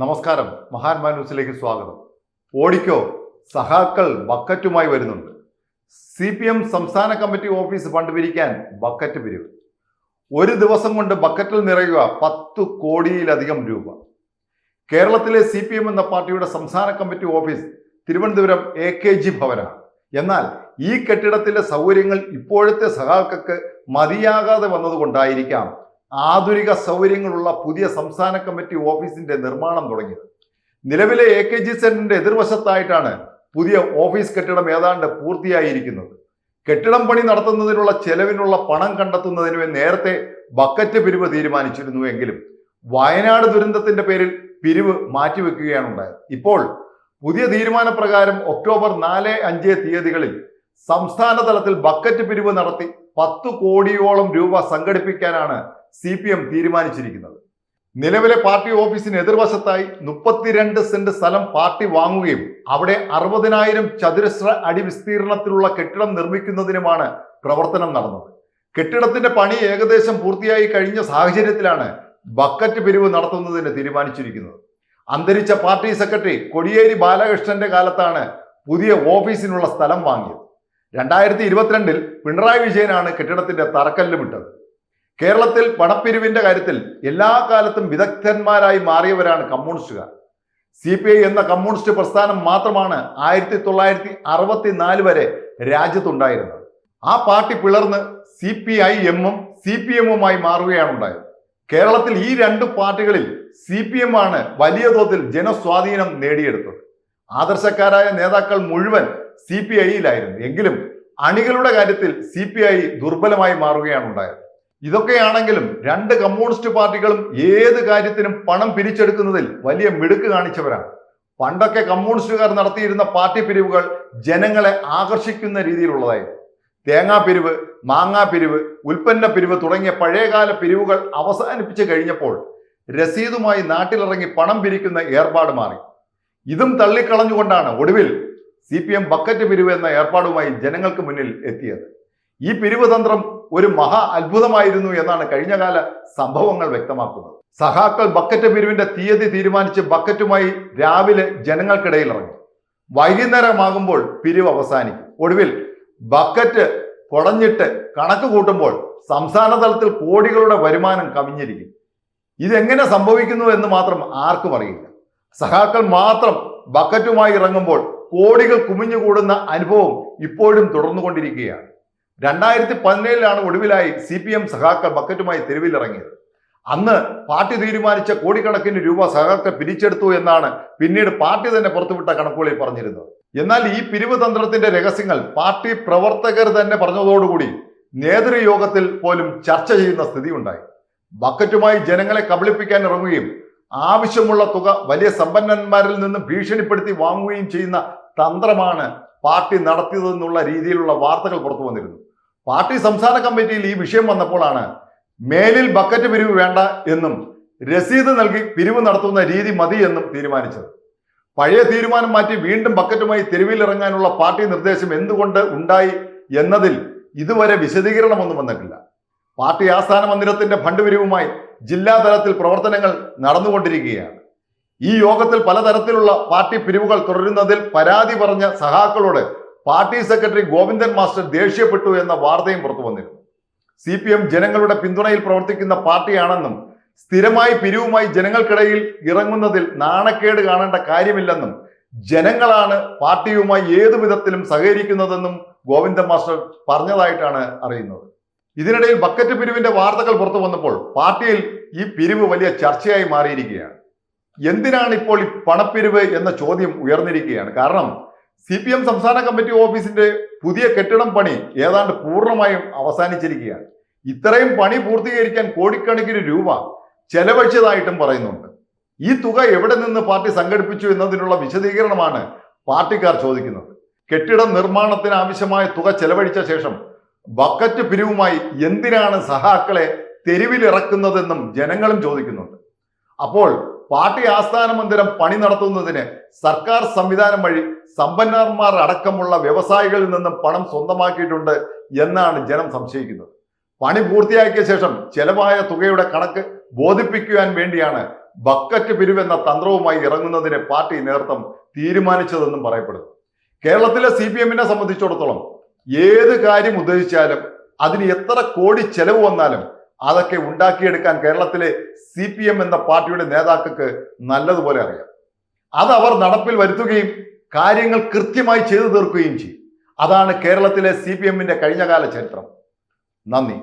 നമസ്കാരം. മഹാന്മാ ന്യൂസിലേക്ക് സ്വാഗതം. ഓടിക്കോ സഹാക്കൾ ബക്കറ്റുമായി വരുന്നുണ്ട്. സി പി എം സംസ്ഥാന കമ്മിറ്റി ഓഫീസ് ഫണ്ട് പിരിക്കാൻ ബക്കറ്റ് പിരിവ്. ഒരു ദിവസം കൊണ്ട് ബക്കറ്റിൽ നിറയുക പത്ത് കോടിയിലധികം രൂപ. കേരളത്തിലെ സി പി എം എന്ന പാർട്ടിയുടെ സംസ്ഥാന committee office Thiruvananthapuram A K G ഭവനാണ്. എന്നാൽ ഈ കെട്ടിടത്തിലെ സൗകര്യങ്ങൾ ഇപ്പോഴത്തെ സഹാക്കൾക്ക് മതിയാകാതെ വന്നതുകൊണ്ടായിരിക്കാം ആധുനിക സൗകര്യങ്ങളുള്ള പുതിയ സംസ്ഥാന കമ്മിറ്റി ഓഫീസിന്റെ നിർമ്മാണം തുടങ്ങിയത്. നിലവിലെ എ കെ ജി സെന്ററിന്റെ എതിർവശത്തായിട്ടാണ് പുതിയ ഓഫീസ് കെട്ടിടം ഏതാണ്ട് പൂർത്തിയായിരിക്കുന്നത്. കെട്ടിടം പണി നടത്തുന്നതിനുള്ള ചെലവിനുള്ള പണം കണ്ടെത്തുന്നതിന് നേരത്തെ ബക്കറ്റ് പിരിവ് തീരുമാനിച്ചിരുന്നു എങ്കിലും വയനാട് ദുരന്തത്തിന്റെ പേരിൽ പിരിവ് മാറ്റിവെക്കുകയാണ് ഉണ്ടായത് ഇപ്പോൾ പുതിയ തീരുമാനപ്രകാരം ഒക്ടോബർ നാല് അഞ്ച് തീയതികളിൽ സംസ്ഥാന തലത്തിൽ ബക്കറ്റ് പിരിവ് നടത്തി പത്ത് കോടിയോളം രൂപ സംഘടിപ്പിക്കാനാണ് സി പി എം തീരുമാനിച്ചിരിക്കുന്നത്. നിലവിലെ പാർട്ടി ഓഫീസിന് എതിർവശത്തായി മുപ്പത്തിരണ്ട് സെന്റ് സ്ഥലം പാർട്ടി വാങ്ങുകയും അവിടെ അറുപതിനായിരം ചതുരശ്ര അടി വിസ്തീർണത്തിലുള്ള കെട്ടിടം നിർമ്മിക്കുന്നതിനുമാണ് പ്രവർത്തനം നടന്നത്. കെട്ടിടത്തിന്റെ പണി ഏകദേശം പൂർത്തിയായി കഴിഞ്ഞ സാഹചര്യത്തിലാണ് ബക്കറ്റ് പിരിവ് നടത്തുന്നതിന് തീരുമാനിച്ചിരിക്കുന്നത്. അന്തരിച്ച പാർട്ടി സെക്രട്ടറി കൊടിയേരി ബാലകൃഷ്ണന്റെ കാലത്താണ് പുതിയ ഓഫീസിനുള്ള സ്ഥലം വാങ്ങിയത്. രണ്ടായിരത്തി ഇരുപത്തിരണ്ടിൽ പിണറായി വിജയനാണ് കെട്ടിടത്തിന്റെ തറക്കല്ലുമിട്ടത് കേരളത്തിൽ പണപ്പിരിവിന്റെ കാര്യത്തിൽ എല്ലാ കാലത്തും വിദഗ്ധന്മാരായി മാറിയവരാണ് കമ്മ്യൂണിസ്റ്റുകാർ. സി പി ഐ എന്ന കമ്മ്യൂണിസ്റ്റ് പ്രസ്ഥാനം മാത്രമാണ് ആയിരത്തി തൊള്ളായിരത്തി അറുപത്തിനാല് വരെ രാജ്യത്തുണ്ടായിരുന്നത്. ആ പാർട്ടി പിളർന്ന് സി പി ഐ എമ്മും സി പി എമ്മുമായി മാറുകയാണ് ഉണ്ടായത്. കേരളത്തിൽ ഈ രണ്ട് പാർട്ടികളിൽ സി പി എം ആണ് വലിയ തോതിൽ ജനസ്വാധീനം നേടിയെടുത്തത്. ആദർശക്കാരായ നേതാക്കൾ മുഴുവൻ സി പി ഐയിലായിരുന്നു. എങ്കിലും അണികളുടെ കാര്യത്തിൽ സി പി ഐ ദുർബലമായി മാറുകയാണ് ഉണ്ടായത്. ഇതൊക്കെയാണെങ്കിലും രണ്ട് കമ്മ്യൂണിസ്റ്റ് പാർട്ടികളും ഏത് കാര്യത്തിനും പണം പിരിച്ചെടുക്കുന്നതിൽ വലിയ മിടുക്ക് കാണിച്ചവരാണ്. പണ്ടൊക്കെ കമ്മ്യൂണിസ്റ്റുകാർ നടത്തിയിരുന്ന പാർട്ടി പിരിവുകൾ ജനങ്ങളെ ആകർഷിക്കുന്ന രീതിയിലുള്ളതായിരുന്നു. തേങ്ങാ പിരിവ് മാങ്ങാ പിരിവ് ഉൽപ്പന്ന പിരിവ് തുടങ്ങിയ പഴയകാല പിരിവുകൾ അവസാനിപ്പിച്ചു കഴിഞ്ഞപ്പോൾ രസീതുമായി നാട്ടിലിറങ്ങി പണം പിരിക്കുന്ന ഏർപ്പാട് മാറി. ഇതും തള്ളിക്കളഞ്ഞുകൊണ്ടാണ് ഒടുവിൽ സി പി എം ബക്കറ്റ് പിരിവ് എന്ന ഏർപ്പാടുമായി ജനങ്ങൾക്ക് മുന്നിൽ എത്തിയത്. ഈ പിരിവുതന്ത്രം ഒരു മഹാ അത്ഭുതമായിരുന്നു എന്നാണ് കഴിഞ്ഞകാല സംഭവങ്ങൾ വ്യക്തമാക്കുന്നത്. സഹാക്കൾ ബക്കറ്റ് പിരിവിന്റെ തീയതി തീരുമാനിച്ച് ബക്കറ്റുമായി രാവിലെ ജനങ്ങൾക്കിടയിൽ ഇറങ്ങി. വൈകുന്നേരമാകുമ്പോൾ പിരിവ് അവസാനിക്കും. ഒടുവിൽ ബക്കറ്റ് കുടഞ്ഞിട്ട് കണക്ക് കൂട്ടുമ്പോൾ സംസ്ഥാന തലത്തിൽ കോടികളുടെ വരുമാനം കവിഞ്ഞിരിക്കും. ഇതെങ്ങനെ സംഭവിക്കുന്നു എന്ന് മാത്രം ആർക്കും അറിയില്ല. സഹാക്കൾ മാത്രം ബക്കറ്റുമായി ഇറങ്ങുമ്പോൾ കോടികൾ കുമിഞ്ഞുകൂടുന്ന അനുഭവം ഇപ്പോഴും തുടർന്നുകൊണ്ടിരിക്കുകയാണ്. രണ്ടായിരത്തി പതിനേഴിലാണ് ഒടുവിലായി സി പി എം സഹാക്കൾ ബക്കറ്റുമായി തെരുവിലിറങ്ങിയത്. അന്ന് പാർട്ടി തീരുമാനിച്ച കോടിക്കണക്കിന് രൂപ സഹാക്കൾ പിരിച്ചെടുത്തു എന്നാണ് പിന്നീട് പാർട്ടി തന്നെ പുറത്തുവിട്ട കണക്കുകളിൽ പറഞ്ഞിരുന്നത്. എന്നാൽ ഈ പിരിവ് തന്ത്രത്തിന്റെ രഹസ്യങ്ങൾ പാർട്ടി പ്രവർത്തകർ തന്നെ പറഞ്ഞതോടുകൂടി നേതൃയോഗത്തിൽ പോലും ചർച്ച ചെയ്യുന്ന സ്ഥിതി ഉണ്ടായി ബക്കറ്റുമായി ജനങ്ങളെ കബളിപ്പിക്കാൻ ഇറങ്ങുകയും ആവശ്യമുള്ള തുക വലിയ സമ്പന്നന്മാരിൽ നിന്ന് ഭീഷണിപ്പെടുത്തി വാങ്ങുകയും ചെയ്യുന്ന തന്ത്രമാണ് പാർട്ടി നടത്തിയതെന്നുള്ള രീതിയിലുള്ള വാർത്തകൾ പുറത്തു വന്നിരുന്നു പാർട്ടി സംസ്ഥാന കമ്മിറ്റിയിൽ ഈ വിഷയം വന്നപ്പോഴാണ് മേലിൽ ബക്കറ്റ് പിരിവ് വേണ്ട എന്നും രസീത് നൽകി പിരിവ് നടത്തുന്ന രീതി മതി എന്നും തീരുമാനിച്ചത്. പഴയ തീരുമാനം മാറ്റി വീണ്ടും ബക്കറ്റുമായി തെരുവിലിറങ്ങാനുള്ള പാർട്ടി നിർദ്ദേശം എന്തുകൊണ്ട് ഉണ്ടായി എന്നതിൽ ഇതുവരെ വിശദീകരണമൊന്നും വന്നിട്ടില്ല. പാർട്ടി ആസ്ഥാന മന്ദിരത്തിന്റെ ഫണ്ട് പിരിവുമായി ജില്ലാതലത്തിൽ പ്രവർത്തനങ്ങൾ നടന്നുകൊണ്ടിരിക്കുകയാണ്. ഈ യോഗത്തിൽ പലതരത്തിലുള്ള പാർട്ടി പിരിവുകൾ തുടരുന്നതിൽ പരാതി പറഞ്ഞ സഹാക്കളോട് പാർട്ടി സെക്രട്ടറി ഗോവിന്ദൻ മാസ്റ്റർ ദേഷ്യപ്പെട്ടു എന്ന വാർത്തയും പുറത്തു വന്നിരുന്നു. സി പി എം ജനങ്ങളുടെ പിന്തുണയിൽ പ്രവർത്തിക്കുന്ന പാർട്ടിയാണെന്നും സ്ഥിരമായി പിരിവുമായി ജനങ്ങൾക്കിടയിൽ ഇറങ്ങുന്നതിൽ നാണക്കേട് കാണേണ്ട കാര്യമില്ലെന്നും ജനങ്ങളാണ് പാർട്ടിയുമായി ഏതു വിധത്തിലും സഹകരിക്കുന്നതെന്നും ഗോവിന്ദൻ മാസ്റ്റർ പറഞ്ഞതായിട്ടാണ് അറിയുന്നത്. ഇതിനിടയിൽ ബക്കറ്റ് പിരിവിന്റെ വാർത്തകൾ പുറത്തു വന്നപ്പോൾ പാർട്ടിയിൽ ഈ പിരിവ് വലിയ ചർച്ചയായി മാറിയിരിക്കുകയാണ്. എന്തിനാണ് ഇപ്പോൾ ഈ പണപ്പിരിവ് എന്ന ചോദ്യം ഉയർന്നിരിക്കുകയാണ്? കാരണം സി പി എം സംസ്ഥാന കമ്മിറ്റി ഓഫീസിന്റെ പുതിയ കെട്ടിടം പണി ഏതാണ്ട് പൂർണമായും അവസാനിച്ചിരിക്കുകയാണ്. ഇത്രയും പണി പൂർത്തീകരിക്കാൻ കോടിക്കണക്കിന് രൂപ ചെലവഴിച്ചതായിട്ടും പറയുന്നുണ്ട്. ഈ തുക എവിടെ നിന്ന് പാർട്ടി സംഘടിപ്പിച്ചു എന്നതിനുള്ള വിശദീകരണമാണ് പാർട്ടിക്കാർ ചോദിക്കുന്നത്. കെട്ടിട നിർമ്മാണത്തിന് ആവശ്യമായ തുക ചെലവഴിച്ച ശേഷം ബക്കറ്റ് പിരിവുമായി എന്തിനാണ് സഹാക്കളെ തെരുവിലിറക്കുന്നതെന്നും ജനങ്ങളും ചോദിക്കുന്നുണ്ട്. അപ്പോൾ പാർട്ടി ആസ്ഥാന മന്ദിരം പണി നടത്തുന്നതിന് സർക്കാർ സംവിധാനം വഴി സമ്പന്നന്മാർ അടക്കമുള്ള വ്യവസായികളിൽ നിന്നും പണം സ്വന്തമാക്കിയിട്ടുണ്ട് എന്നാണ് ജനം സംശയിക്കുന്നത്. പണി പൂർത്തിയാക്കിയ ശേഷം ചെലവായ തുകയുടെ കണക്ക് ബോധിപ്പിക്കുവാൻ വേണ്ടിയാണ് ബക്കറ്റ് പിരിവ് എന്ന തന്ത്രവുമായി ഇറങ്ങുന്നതിന് പാർട്ടി നേതൃത്വം തീരുമാനിച്ചതെന്നും പറയപ്പെടുന്നു. കേരളത്തിലെ സി പി എമ്മിനെ സംബന്ധിച്ചിടത്തോളം ഏത് കാര്യം ഉദ്ദേശിച്ചാലും അതിന് എത്ര കോടി ചെലവ് വന്നാലും അതൊക്കെ ഉണ്ടാക്കിയെടുക്കാൻ കേരളത്തിലെ സി പി എം എന്ന പാർട്ടിയുടെ നേതാക്കൾക്ക് നല്ലതുപോലെ അറിയാം. അത് അവർ നടപ്പിൽ വരുത്തുകയും കാര്യങ്ങൾ കൃത്യമായി ചെയ്തു തീർക്കുകയും ചെയ്യും. അതാണ് കേരളത്തിലെ സി പി എമ്മിന്റെ കഴിഞ്ഞകാല ചരിത്രം. നന്ദി.